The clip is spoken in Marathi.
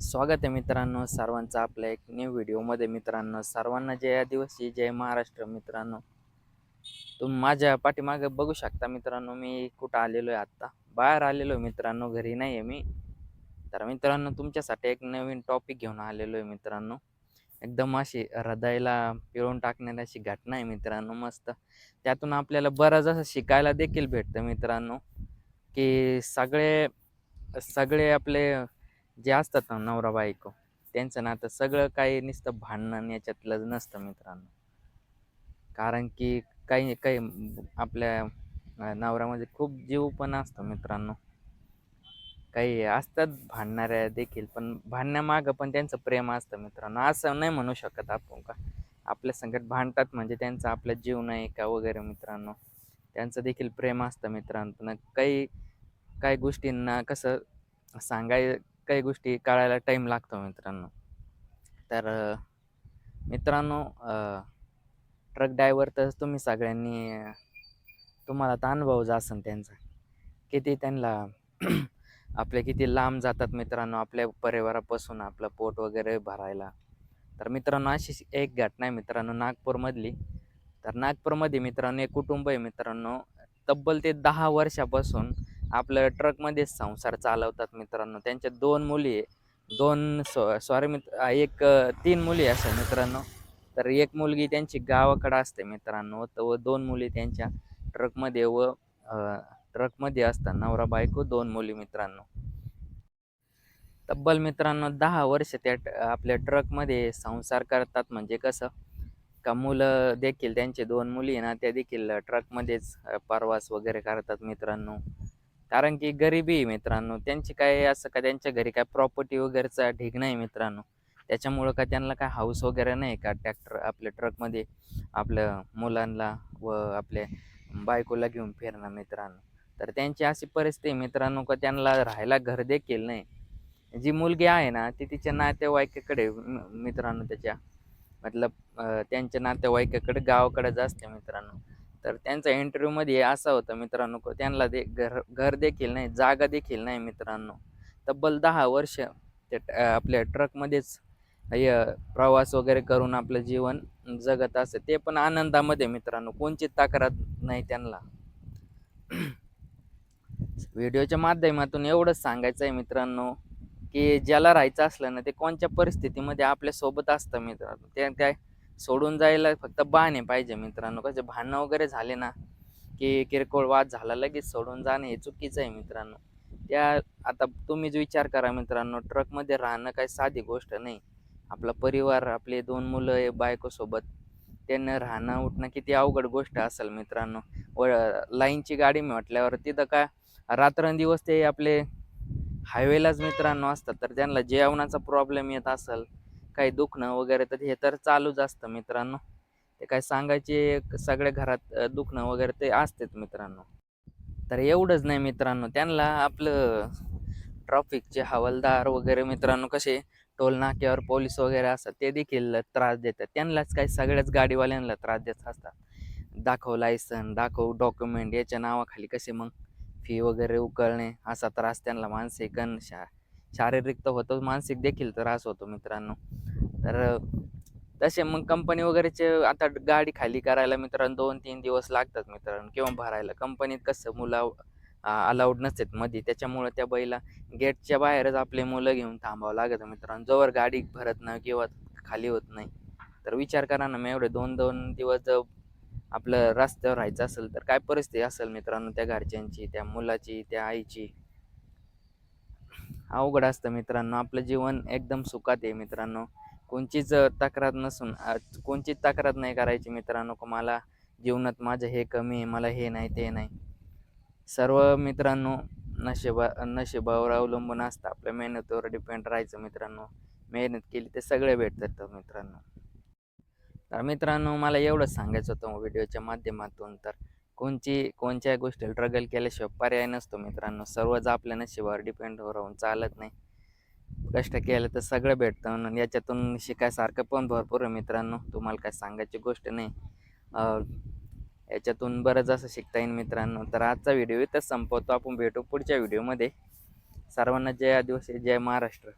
स्वागत आहे मित्रांनो सर्वांचं आपल्या एक न्यू व्हिडिओमध्ये मित्रांनो सर्वांना जय आदिवासी जय महाराष्ट्र मित्रांनो. तुम्ही माझ्या पाठीमागे बघू शकता मित्रांनो मी कुठं आलेलो आहे आत्ता. बाहेर आलेलो आहे मित्रांनो घरी नाही आहे मी. तर मित्रांनो तुमच्यासाठी एक नवीन टॉपिक घेऊन आलेलो आहे मित्रांनो. एकदम अशी हृदयाला पिळून टाकणारी अशी घटना आहे मित्रांनो मस्त. त्यातून आपल्याला बरंच असं शिकायला देखील भेटतं मित्रांनो की सगळे सगळे आपले जे असतात ना नवरा बायको त्यांचं नातं सगळं काही नुसतं भांडणं याच्यातलं नसतं मित्रांनो. कारण की काही काही आपल्या नवऱ्यामध्ये खूप जीव पण असतो मित्रांनो. काही असतात भांडणाऱ्या देखील पण भांडण्यामागं पण त्यांचं प्रेम असतं मित्रांनो. असं नाही म्हणू शकत आपण का? आपल्या संकट भांडतात म्हणजे त्यांचा आपला जीव नाही का वगैरे मित्रांनो. त्यांचं देखील प्रेम असतं मित्रांनो. पण काही काही गोष्टींना कसं सांगाय काही गोष्टी कळायला टाईम लागतो मित्रांनो. तर मित्रांनो ट्रक ड्रायव्हर तर तुम्ही सगळ्यांनी तुम्हाला तर अनुभवच असेल त्यांचा. किती त्यांना आपले किती लांब जातात मित्रांनो आपल्या परिवारापासून आपलं पोट वगैरे भरायला. तर मित्रांनो अशी एक घटना आहे मित्रांनो नागपूरमधली. तर नागपूरमध्ये मित्रांनो एक कुटुंब आहे मित्रांनो तब्बल ते दहा वर्षापासून आपलं ट्रकमध्ये संसार चालवतात मित्रांनो. त्यांच्या दोन मुली आहे. दोन सॉ सॉरी मित्र एक तीन मुली असतात असं मित्रांनो. तर एक मुलगी त्यांची गावाकडं असते मित्रांनो तर व दोन मुली त्यांच्या ट्रकमध्ये व ट्रकमध्ये असतात नवरा बायको दोन मुली मित्रांनो. तब्बल मित्रांनो दहा वर्ष त्या आपल्या ट्रकमध्ये संसार करतात. म्हणजे कसं? का मुलं देखील त्यांचे दोन मुली आहे ना त्या देखील ट्रकमध्येच प्रवास वगैरे करतात मित्रांनो. कारण की गरिबी आहे मित्रांनो. त्यांची काय असं का त्यांच्या घरी काय प्रॉपर्टी वगैरेचा ढीग नाही मित्रांनो. त्याच्यामुळं का त्यांना काय हाऊस वगैरे नाही का ट्रॅक्टर आपल्या ट्रकमध्ये आपल्या मुलांना व आपल्या बायकोला घेऊन फिरणं मित्रांनो. तर त्यांची अशी परिस्थिती आहे मित्रांनो का त्यांना राहायला घर देखील नाही. जी मुलगी आहे ना ती तिच्या नातेवाईकाकडे मित्रांनो त्याच्या मतलब त्यांच्या नातेवाईकाकडे गावाकडे जास्त मित्रांनो. तर त्यांचा इंटरव्ह्यूमध्ये असं होतं मित्रांनो त्यांना दे घर घर देखील नाही जागा देखील नाही मित्रांनो. तब्बल दहा वर्ष ते आपल्या ट्रकमध्येच हे प्रवास वगैरे करून आपलं जीवन जगत असते ते पण आनंदामध्ये मित्रांनो कोणची तक्रार नाही त्यांना. व्हिडिओच्या माध्यमातून एवढंच सांगायचं आहे मित्रांनो की ज्याला राहायचं असलं ना ते कोणत्या परिस्थितीमध्ये आपल्यासोबत असतं मित्रांनो त्या त्या सोडून जायला फक्त बहाणे पाहिजे मित्रांनो. कसे भांडणं वगैरे झाले ना की किरकोळ वाद झाला लगेच सोडून जाणं हे चुकीचं आहे मित्रांनो. त्या आता तुम्हीच विचार करा मित्रांनो ट्रकमध्ये राहणं काही साधी गोष्ट नाही. आपला परिवार आपले दोन मुलं आहे बायकोसोबत. त्यांना राहणं उठणं किती अवघड गोष्ट असेल मित्रांनो. व लाईनची गाडी म्हटल्यावर तिथं काय रात्रंदिवस ते आपले हायवेलाच मित्रांनो असतात. तर त्यांना जेवणाचा प्रॉब्लेम येत असेल काही दुखणं वगैरे तर हे तर चालूच असतं मित्रांनो. ते काय सांगायचे सगळ्या घरात दुखणं वगैरे ते असतेच मित्रांनो. तर एवढंच नाही मित्रांनो त्यांना आपलं ट्रॉफिकचे हवालदार वगैरे मित्रांनो कसे टोल नाक्यावर पोलीस वगैरे असतात ते देखील त्रास देतात. त्यांनाच काही सगळ्याच गाडीवाल्यांना त्रास देत असतात. दाखव लायसन दाखव डॉक्युमेंट याच्या नावाखाली कसे मग फी वगैरे उकळणे असा त्रास त्यांना मानसिक आणि शा शारीरिक तर होतो मानसिक देखील त्रास होतो मित्रांनो. तर तसे मग कंपनी वगैरेचे आता गाडी खाली करायला मित्रांनो दोन तीन दिवस लागतात मित्रांनो किंवा भरायला. कंपनीत कसं मुलं अलाउड नसतात मध्ये त्याच्यामुळं त्या बैला गेटच्या बाहेरच आपले मुलं घेऊन थांबावं लागत मित्रांनो. जोवर गाडी भरत नाही किंवा खाली होत नाही. तर विचार करा ना मग एवढे दोन दोन दिवस जर आपलं रस्त्यावर राहायचं असेल तर काय परिस्थिती असेल मित्रांनो त्या घरच्यांची त्या मुलाची त्या आईची? अवघड असतं मित्रांनो. आपलं जीवन एकदम सुखात आहे मित्रांनो. कोणचीच तक्रार नसून कोणचीच तक्रार नाही करायची मित्रांनो का मला जीवनात माझं हे कमी आहे मला हे नाही ते नाही. सर्व मित्रांनो नशिबा नशिबावर अवलंबून असतं. आपल्या मेहनतीवर डिपेंड राहायचं मित्रांनो. मेहनत केली ते सगळे भेटतात तर मित्रांनो. तर मित्रांनो मला एवढंच सांगायचं होतं व्हिडिओच्या माध्यमातून. तर कोणची कोणत्या गोष्टी स्ट्रगल केल्याशिवाय पर्याय नसतो मित्रांनो. सर्वच आपल्या नशिबावर डिपेंड राहून चालत नाही. कष्ट केलं तर सगळं भेटतं म्हणून. याच्यातून शिकायसारखं पण भरपूर आहे मित्रांनो. तुम्हाला काय सांगायची गोष्ट नाही. याच्यातून बरंच असं शिकता येईल मित्रांनो. तर आजचा व्हिडिओ इथंच संपवतो. आपण भेटू पुढच्या व्हिडिओमध्ये. सर्वांना जय आदिवासी जय महाराष्ट्र.